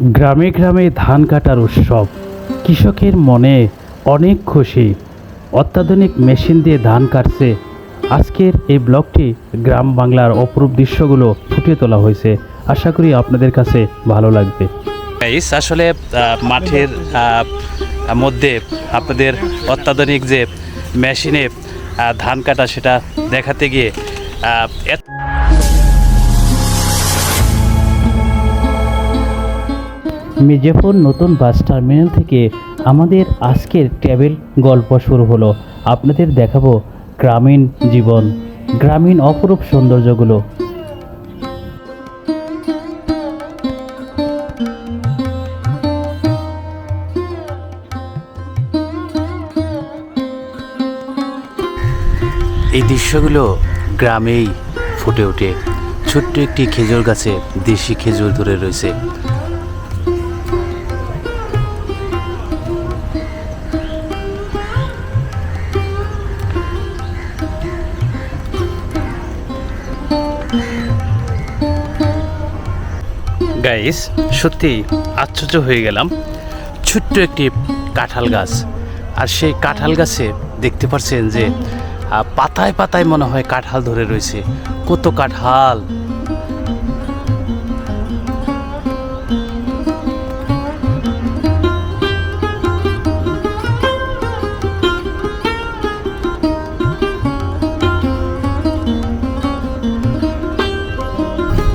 গ্রামে গ্রামে ধান কাটার উৎসব। কৃষকের মনে অনেক খুশি। অত্যাধুনিক মেশিন দিয়ে ধান কাটছে। আজকের এই ব্লগটি গ্রাম বাংলার অপরূপ দৃশ্যগুলো ফুটিয়ে তোলা হয়েছে। আশা করি আপনাদের কাছে ভালো লাগবে। আসলে মাঠের মধ্যে আপনাদের অত্যাধুনিক যে মেশিনে ধান কাটা সেটা দেখাতে গিয়ে মির্জাপুর নতুন বাস টার্মিনাল থেকে আমাদের আজকের ট্রাভেল গল্প শুরু হলো। আপনাদের দেখাবো গ্রামীণ জীবন, গ্রামীণ অপরূপ সৌন্দর্যগুলো। এই দৃশ্যগুলো গ্রামেই ফুটে ওঠে। ছোট্ট একটি খেজুর গাছে দেশি খেজুর ধরে রয়েছে। গাইস সত্যি আশ্চর্য হয়ে গেলাম। ছোট্ট একটি কাঁঠাল গাছ। আর সেই কাঁঠাল গাছে দেখতে পাচ্ছেন যে পাতায় পাতায় মনে হয় কাঁঠাল ধরে রয়েছে। কত কাঁঠাল!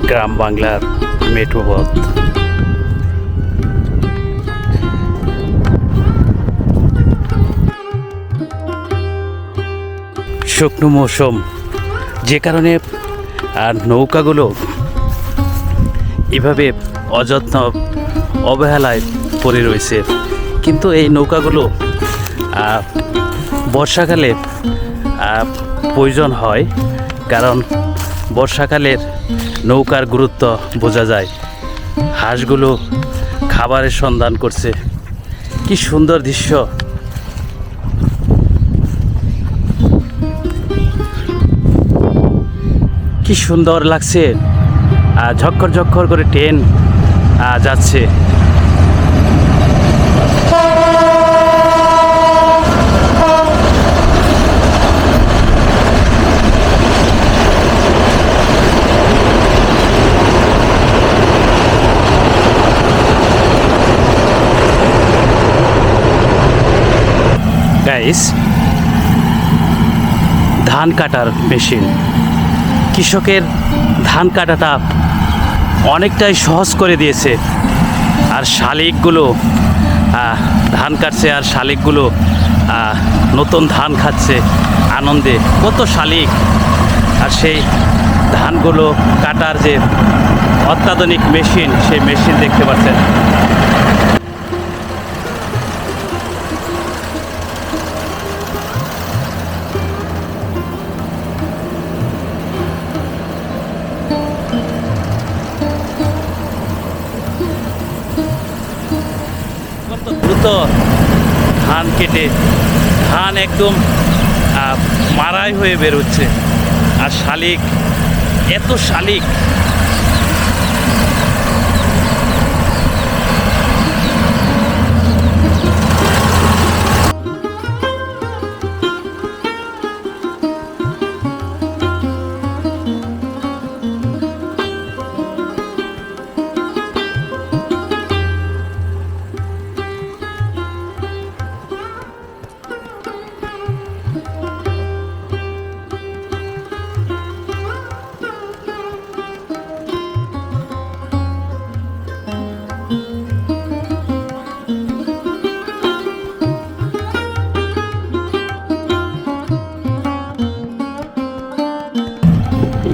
গ্রাম বাংলার মেঠোপথ শুকনো মৌসুম, যে কারণে আর নৌকাগুলো এভাবে অযত্ন, অবহেলায় পড়ে রয়েছে। কিন্তু এই নৌকাগুলো বর্ষাকালে প্রয়োজন হয়, কারণ বর্ষাকালের নৌকার গুরুত্ব বোঝা যায়। হাঁসগুলো খাবারের সন্ধান করছে। কি সুন্দর দৃশ্য। কি সুন্দর লাগছে। ঝক্কর ঝক্কর করে ট্রেন যাচ্ছে। ধান কাটার মেশিন। কৃষকের ধান কাটাটা অনেকটাই সহজ করে দিয়েছে। আর শালিকগুলো ধান কাটছে আর শালিকগুলো নতুন ধান খাচ্ছে আনন্দে। কত শালিক! আর সেই ধানগুলো কাটার যে অত্যাধুনিক মেশিন, সেই মেশিন দেখতে পাচ্ছেন। দ্রুত ধান কেটে ধান একদম মারাই হয়ে বেরোচ্ছে। আর শালিক এত শালিক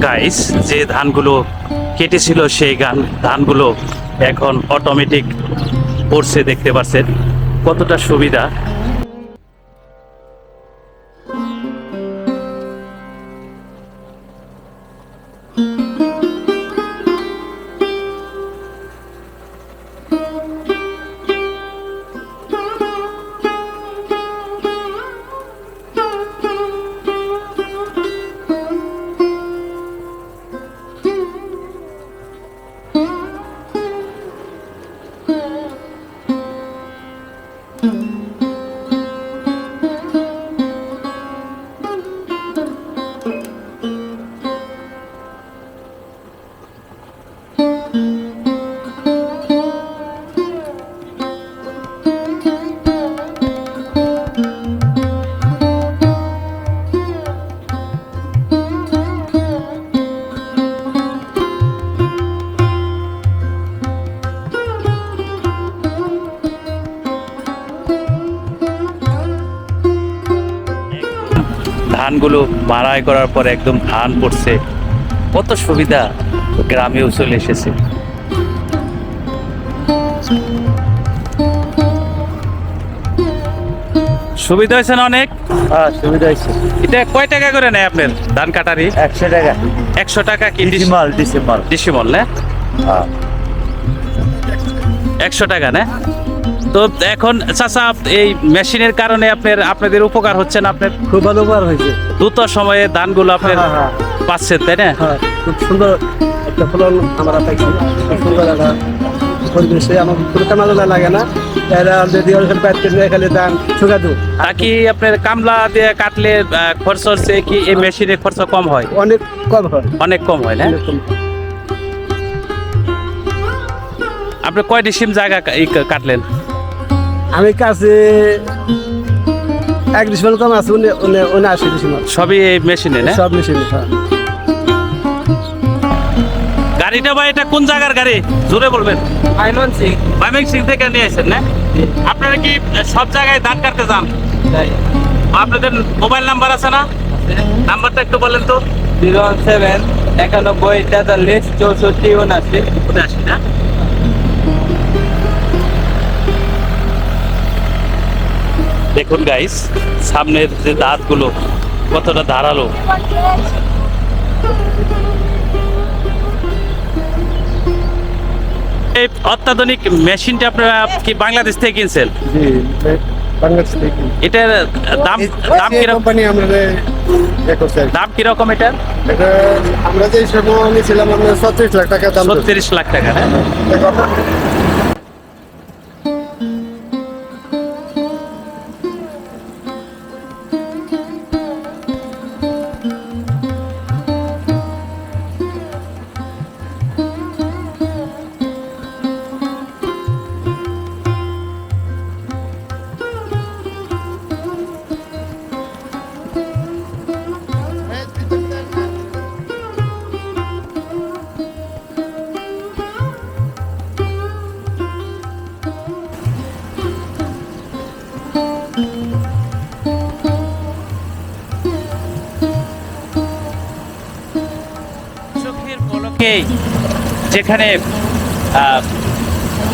গাইস যে ধানগুলো কেটেছিল সেই গান ধানগুলো এখন অটোমেটিক পড়ছে দেখতে পাচ্ছেন। কতটা সুবিধা। মাড়াই করার পর একদম ধান পড়ছে। কত সুবিধা গ্রামেও চলে এসেছে। সুবিধা হয়েছে না অনেক? হ্যাঁ সুবিধা হয়েছে। এটা কয় টাকা করে নেয় আপনার ধান কাটারি? একশো টাকা। একশো টাকা কি ডিসিমাল ডিসিমাল। ডিসিমল না? হ্যাঁ। একশো টাকা না? তো এখন চাচা এই মেশিনের কারণে আপনার আপনাদের উপকার হচ্ছে না? আপনার খুব ভালো উপকার হয়েছে। দ্রুত সময়ে ধানগুলো আপনার হ্যাঁ, হ্যাঁ। পাচ্ছেন তাই না? হ্যাঁ খুব সুন্দর একটা ফলন আমরা পাইছি খুব সুন্দর একটা পরিবেশে আমার কোনো কামাজলা লাগে না। এরা যদি ওখানে পাইতে নিয়ে খালি দাম শুকা দু নাকি আপনার কামলা দিয়ে কাটলে খরচ হচ্ছে কি এই মেশিনে খরচ কম হয়? অনেক কম হয়। অনেক কম হয় না? আপনি কয় ডিসিম জায়গা কাটলেন? আমি কাছে এক ডিসমাল কম আছে উনি উনি উনি আশি ডিসমাল। সবই এই মেশিনে না? সব মেশিনে হ্যাঁ। গাড়িটা ভাই এটা কোন জায়গার গাড়ি? জোরে বলবেন। আইনন সিং। সিং থেকে নিয়ে আসেন না? আপনারা কি সব জায়গায় ধান কাটতে যান? আপনাদের মোবাইল নাম্বার আছে না? নাম্বারটা একটু বলেন তো। জিরো সেভেন একানব্বই তেতাল্লিশ চৌষট্টি উনআশি। কোথায় আসি না? দেখুন গাইস সামনের যে দাঁতগুলো কতটা ধারালো। এই অত্যাধুনিক মেশিনটা আপনারা কি বাংলাদেশ থেকে কিনছেন? বাংলাদেশ থেকে এটার দাম দাম কীরকম। দাম কীরকম এটার এটা আমরা যে সময় নিয়েছিলাম আমরা ছত্রিশ লাখ টাকা দাম ছত্রিশ লাখ টাকা পলকেই যেখানে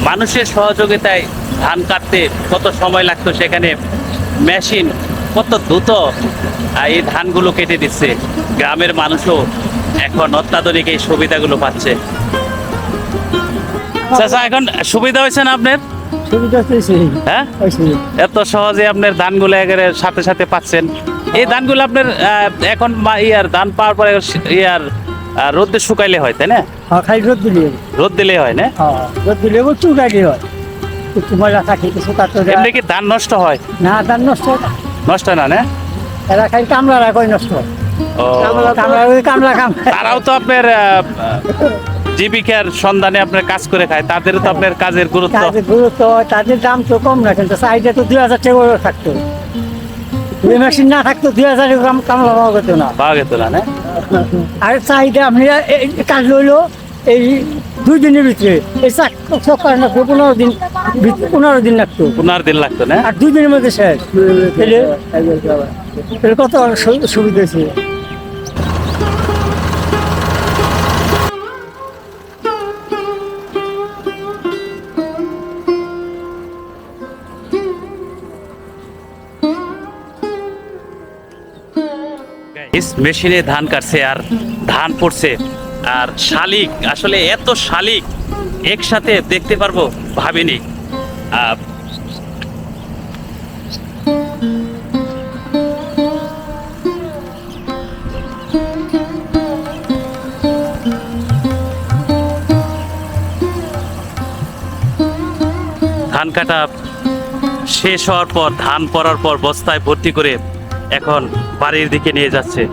মানুষের সহযোগিতায় ধান কাটতে কত সময় লাগতো সেখানে মেশিন কত দ্রুত এই ধানগুলো কেটে দিচ্ছে। গ্রামের মানুষও এখন অত্যাধুনিক এই সুবিধাগুলো পাচ্ছে। চাচা এখন সুবিধা হয়েছে না আপনার? হ্যাঁ? এত সহজে আপনার ধানগুলো একেবারে সাথে সাথে পাচ্ছেন। এই ধানগুলো আপনার এখন ইয়ার ধান পাওয়ার পরে ইয়ার আহ, রোদে শুকাইলে হয় তাই না? হ্যাঁ খাই রোদ দিলে রোদ দিলে হয় না? হ্যাঁ রোদ দিলে ও চুকাইলে হয়। মজা থাকে কিছু কাটতে দেয়। এমনি কি ধান নষ্ট হয়? না ধান নষ্ট হয় নষ্ট হয় না না? এরা খাই কামলা রাখয় নষ্ট হয়। ও। কামলা কাম তারাও তো আপনার জীবিকার সন্ধানে আপনার কাজ করে খায়। তাদের তো আপনার কাজের গুরুত্ব। গুরুত্ব হয়, তাদের দাম তো কম না কিন্তু চাহিদা তো দুই হাজার টাকা থাকতো। দুই মেশিন না থাকতো দুই হাজার গ্রাম কামলা পাওয়া যেত না। পাওয়া গেত না না? আর চাহিদা আপনি কাজ লইলো এই দুই দিনের ভিতরে। এই সকাল লাগতো পনেরো দিন পনেরো দিন লাগতো। পনেরো দিন লাগতো না? আর দুই দিনের মধ্যে শেষ। তাহলে কত সুবিধা হয়েছে? মেশিনে ধান কাটছে আর ধান পড়ছে। আর শালিক, আসলে এত শালিক, একসাথে দেখতে পারব, ভাবিনি। ধান কাটা শেষ হওয়ার পর, ধান পড়ার পর বস্তায় ভর্তি করে এখন বাড়ির দিকে নিয়ে যাচ্ছে।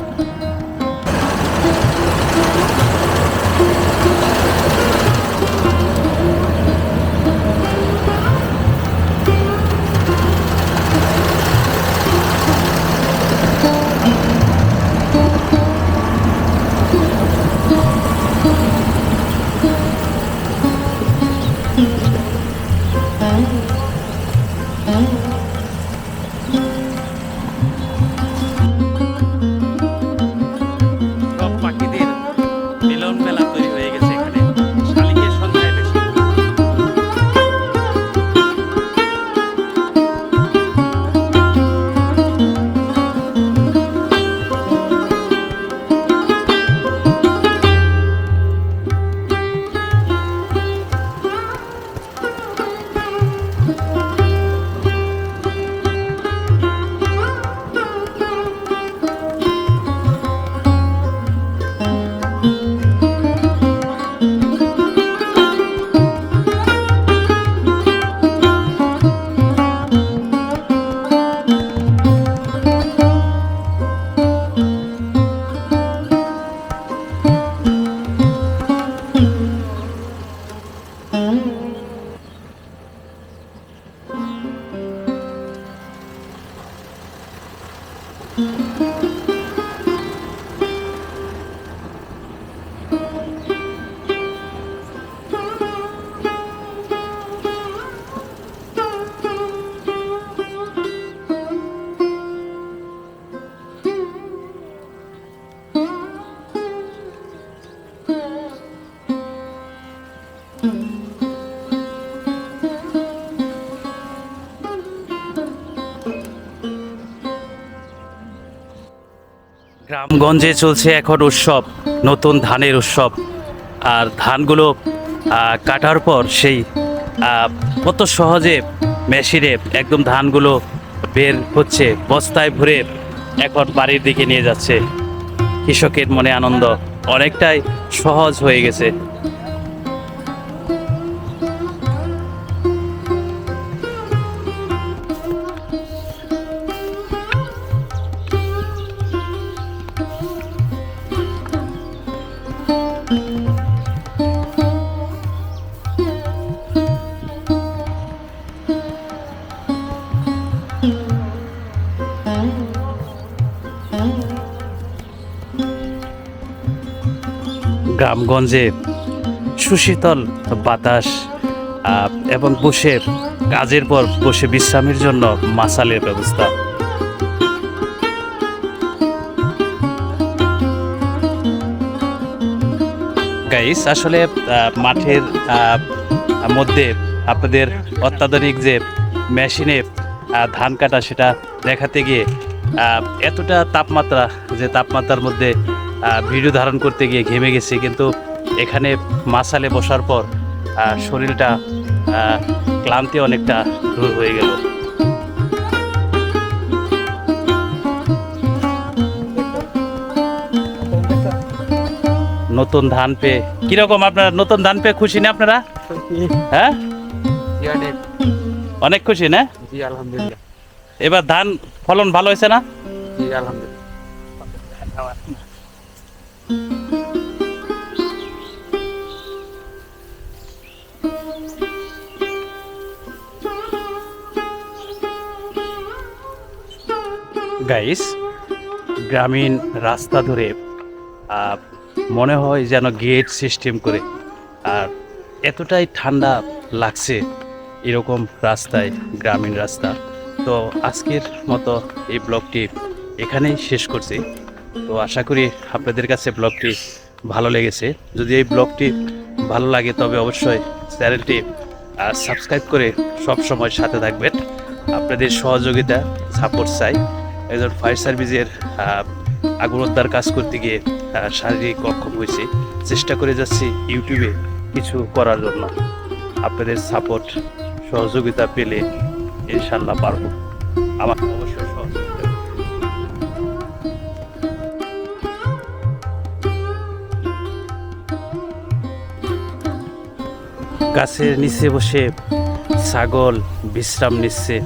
সব গ্রামগঞ্জে চলছে এখন উৎসব, নতুন ধানের উৎসব। আর ধানগুলো কাটার পর সেই কত সহজে মেশিনে একদম ধানগুলো বের হচ্ছে, বস্তায় ভরে এখন বাড়ির দিকে নিয়ে যাচ্ছে। কৃষকের মনে আনন্দ অনেকটাই সহজ হয়ে গেছে। গ্রামগঞ্জে সুশীতল বাতাস এবং বসে, কাজের পর বসে বিশ্রামের জন্য মাসালের ব্যবস্থা। গাইস আসলে মাঠের মধ্যে আপনাদের অত্যাধুনিক যে মেশিনে ধান কাটা সেটা দেখাতে গিয়ে এতটা তাপমাত্রা, যে তাপমাত্রার মধ্যে ভিডিও ধারণ করতে গিয়ে ঘেমে গেছি কিন্তু এখানে মাসালে বসার পর শরীরটা ক্লান্তি অনেকটা দূর হয়ে গেল। নতুন ধান পেয়ে কীরকম আপনারা নতুন ধান পেয়ে খুশি না আপনারা? হ্যাঁ? অনেক। খুশি না? আলহামদুলিল্লাহ। এবার ধান ফলন ভালো হয়েছে না? আলহামদুলিল্লাহ। গাইস গ্রামীণ রাস্তা ধরে মনে হয় যেন গেট সিস্টেম করে। আর এতটাই ঠান্ডা লাগছে এরকম রাস্তায়, গ্রামীণ রাস্তা। তো আজকের মতো এই ব্লগটি এখানেই শেষ করছি। তো আশা করি আপনাদের কাছে ব্লগটি ভালো লেগেছে। যদি এই ব্লগটি ভালো লাগে, তবে অবশ্যই চ্যানেলটি সাবস্ক্রাইব করে সব সময় সাথে থাকবেন। আপনাদের সহযোগিতা সাপোর্ট চাই। একজন ফায়ার সার্ভিসের আগুনোদ্ধার কাজ করতে গিয়ে শারীরিক অক্ষম হয়েছে। চেষ্টা করে যাচ্ছি ইউটিউবে কিছু করার জন্য। আপনাদের সাপোর্ট সহযোগিতা পেলে ইনশাল্লাহ পারব। আমার গাছের নিচে বসে ছাগল বিশ্রাম নিচ্ছে।